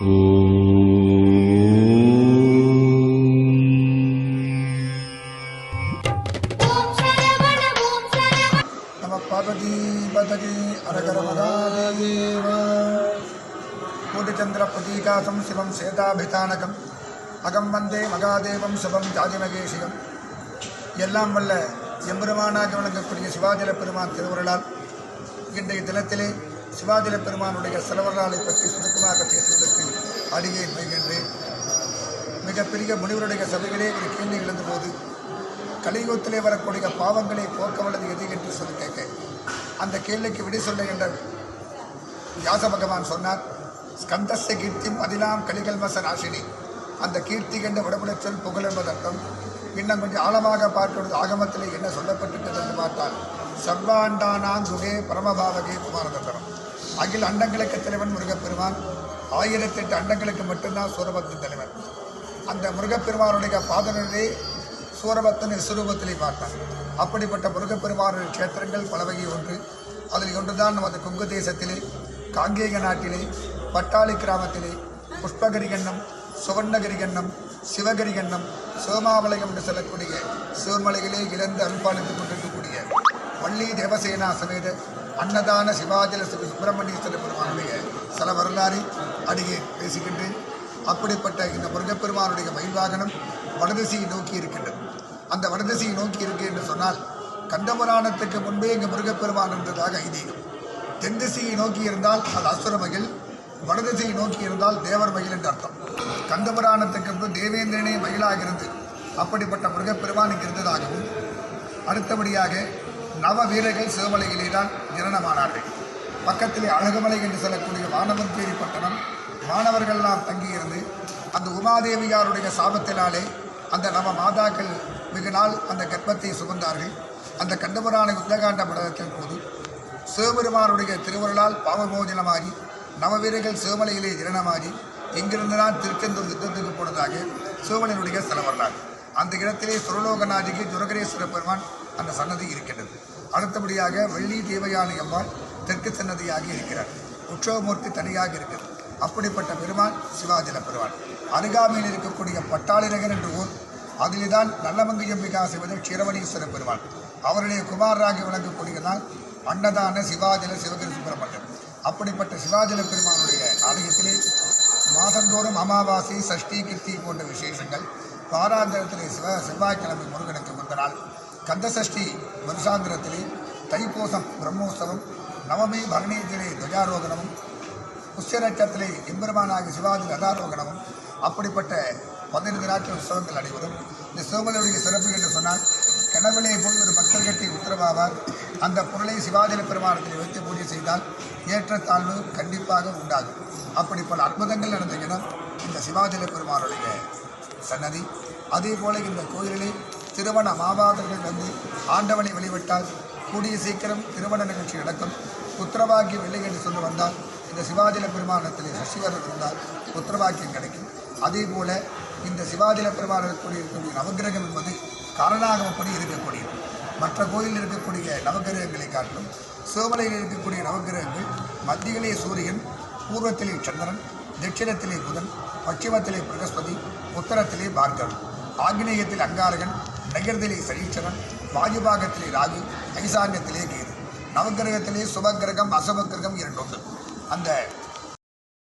ஓம் சிவம் சேதாபிதானகம் அகம் வந்தே மகாதேவம் சிவம் ஜாதிமகேஷிகம் எல்லாம் வல்ல எம்பெருமானாக விளங்கக்கூடிய சிவாஜல பெருமான் திருவருளால் இன்றைய தினத்திலே சிவாஜல பெருமானுடைய செலவர்களாலை பற்றி அடியே முயல்கின்றேன் மிகப்பெரிய முனிவருடைய சபைகளே ஒரு கேள்வி எழுந்தபோது கலியுகத்திலே வரக்கூடிய பாவங்களை போக்க வல்லது எது என்று சொல்லி கேட்க அந்த கேள்விக்கு விடை சொல்ல என்ற வியாச பகவான் சொன்னார் ஸ்கந்தச கீர்த்தியும் அதிலாம் கலிகல்மச ராசினி. அந்த கீர்த்தி என்ற உடம்புல சொல் புகழ் என்பதற்கும் இன்னும் கொஞ்சம் ஆழமாக பார்க்கிறது ஆகமத்திலே என்ன சொல்லப்பட்டிருக்கிறது என்று பார்த்தால் சர்வாண்டானாம் சுகே பரமபாவகே குமாரதத்தனம் அகில் அண்டங்களுக்கு தலைவன் முருகப்பெருமான் ஆயிரத்தெட்டு அண்டங்களுக்கு மட்டும்தான் சூரபத்தின் தலைவர். அந்த முருகப்பெருமானுடைய பாதனிலே சூரபத்தன் சுரூபத்திலே பார்த்தான் அப்படிப்பட்ட முருகப்பெருமானுடைய கஷேத்திரங்கள் பலவகை ஒன்று அதில் ஒன்றுதான் நமது கொங்கு தேசத்திலே காங்கேய நாட்டிலே பட்டாளி கிராமத்திலே புஷ்பகரிகண்ணம் சுவர்ணகிரிகண்ணம் சிவகிரிகண்ணம் சிவமாவளையம் என்று சொல்லக்கூடிய சிவமலையிலே இழந்து அன்பாளித்துக் கொண்டிருக்கக்கூடிய வள்ளி தேவசேனா சமேத அன்னதான சிவாஜல சிவ சுப்பிரமணியேஸ்வர பெருமானுடைய சில வரலாறை அடியே பேசுகின்றேன் அப்படிப்பட்ட இந்த முருகப்பெருமானுடைய மயில் வாகனம் வடதிசையை நோக்கி இருக்கின்றது. அந்த வடதிசையை நோக்கி இருக்கு என்று சொன்னால் கண்டபுராணத்துக்கு முன்பே இங்கு முருகப்பெருமான் என்றதாக ஐதீகம். தென் திசையை நோக்கி இருந்தால் அது அசுர மகிழ் வடதிசையை நோக்கி இருந்தால் தேவர் மகிழ் என்று அர்த்தம். கந்தபுராணத்துக்கு முன்பு தேவேந்திரனே மகிழாக இருந்து அப்படிப்பட்ட முருகப்பெருமான் இங்கு இருந்ததாகவும் அடுத்தபடியாக நவ வீரர்கள் சிவமலையிலே தான் ஜனனமானார்கள். பக்கத்திலே அழகுமலை என்று சொல்லக்கூடிய வானவந்தேரி பட்டணம் மாணவர்கள்லாம் தங்கியிருந்து அந்த உமாதேவியாருடைய சாபத்தினாலே அந்த நவ மாதாக்கள் வெகு நாள் அந்த கர்ப்பத்தை சுமந்தார்கள். அந்த கண்டபுரான யுத்தகாண்ட படத்தின் போது சிவபெருமானுடைய திருவருளால் பாவமோஜனமாகி நவவீரர்கள் சிவமலையிலே ஜனனமாகி இங்கிருந்து தான் திருச்செந்தூர் யுத்தத்துக்கு போனதாக சிவமலையினுடைய சில வரலாறு. அந்த இடத்திலே சுரலோகநாதிக்கு துரகரேஸ்வர பெருமான் அந்த சன்னதி இருக்கின்றது. அடுத்தபடியாக வெள்ளி தேவயானி அம்மாள் தெற்கு சன்னதியாக இருக்கிறார். உற்சவமூர்த்தி தனியாக இருக்கிறது அப்படிப்பட்ட பெருமான் சிவாஜில பெருமான். அருகாமையில் இருக்கக்கூடிய பட்டாளிநகர் என்ற ஊர் அதில்தான் நல்லமங்கையம்பிகா சிவத க்ஷீரவணீஸ்வர பெருமான். அவருடைய குமாரராக விளங்கக்கூடியதான் அன்னதான சிவாஜல சிவகிரி சுப்பிரமணியம். அப்படிப்பட்ட சிவாஜல பெருமானுடைய ஆலயத்திலே மாதந்தோறும் அமாவாசை சஷ்டி கிருத்தி போன்ற விசேஷங்கள் வாராந்திரத்திலே சிவ செவ்வாய்க்கிழமை முருகனுக்கு முந்த நாள். கந்தசஷ்டி வருஷாந்திரத்திலே தைப்பூசம் பிரம்மோற்சவம் நவமி பரணியத்திலே துவஜாரோகணமும் புஷ்யரட்சத்திலே எம்பெருமானாகி சிவாஜி ரதாரோகணமும் அப்படிப்பட்ட பதினைந்து நாட்கள் உற்சவங்கள் நடைபெறும் இந்த சிவமலையுடைய சிறப்பு என்று சொன்னால் கிணவிலே போய் ஒரு பக்தர் கட்டி உத்தரவாவார். அந்த பொருளை சிவாஜில பெருமானத்தில் வைத்து பூஜை செய்தால் ஏற்றத்தாழ்வு கண்டிப்பாக உண்டாகும். அப்படி பல அற்புதங்கள் நடந்த இடம் இந்த சிவாஜில பெருமானுடைய சன்னதி. அதே போல இந்த கோயிலிலே திருமண மாமாதர்கள் வந்து ஆண்டவனை வழிபட்டால் கூடிய சீக்கிரம் திருமண நிகழ்ச்சி நடக்கும். புத்திரபாக்கியம் இல்லை என்று சொல்லி வந்தால் இந்த சிவாஜில பெருமானத்திலே சசிவரர் இருந்தால் புத்திரபாக்கியம் கிடைக்கும். அதே போல இந்த சிவாஜில பெருமானத்தில் இருக்கக்கூடிய நவகிரகம் என்பது காரணாகமப்படி இருக்கக்கூடியது. மற்ற கோயிலில் இருக்கக்கூடிய நவகிரகங்களை காட்டிலும் சிவமலையில் இருக்கக்கூடிய நவகிரகங்கள் மத்தியிலே சூரியன் பூர்வத்திலே சந்திரன் தட்சிணத்திலே புதன் பச்சிமத்திலே பிரகஸ்பதி உத்தரத்திலே பார்கவன் ஆக்னேயத்தில் அங்காரகன் நகரத்திலே சனீச்சரன் வாயுபாகத்திலே ராகு ஐசான்யத்திலே கேது. நவகிரகத்திலே சுபகிரகம் அசுபகிரகம் இரண்டு உண்டு. அந்த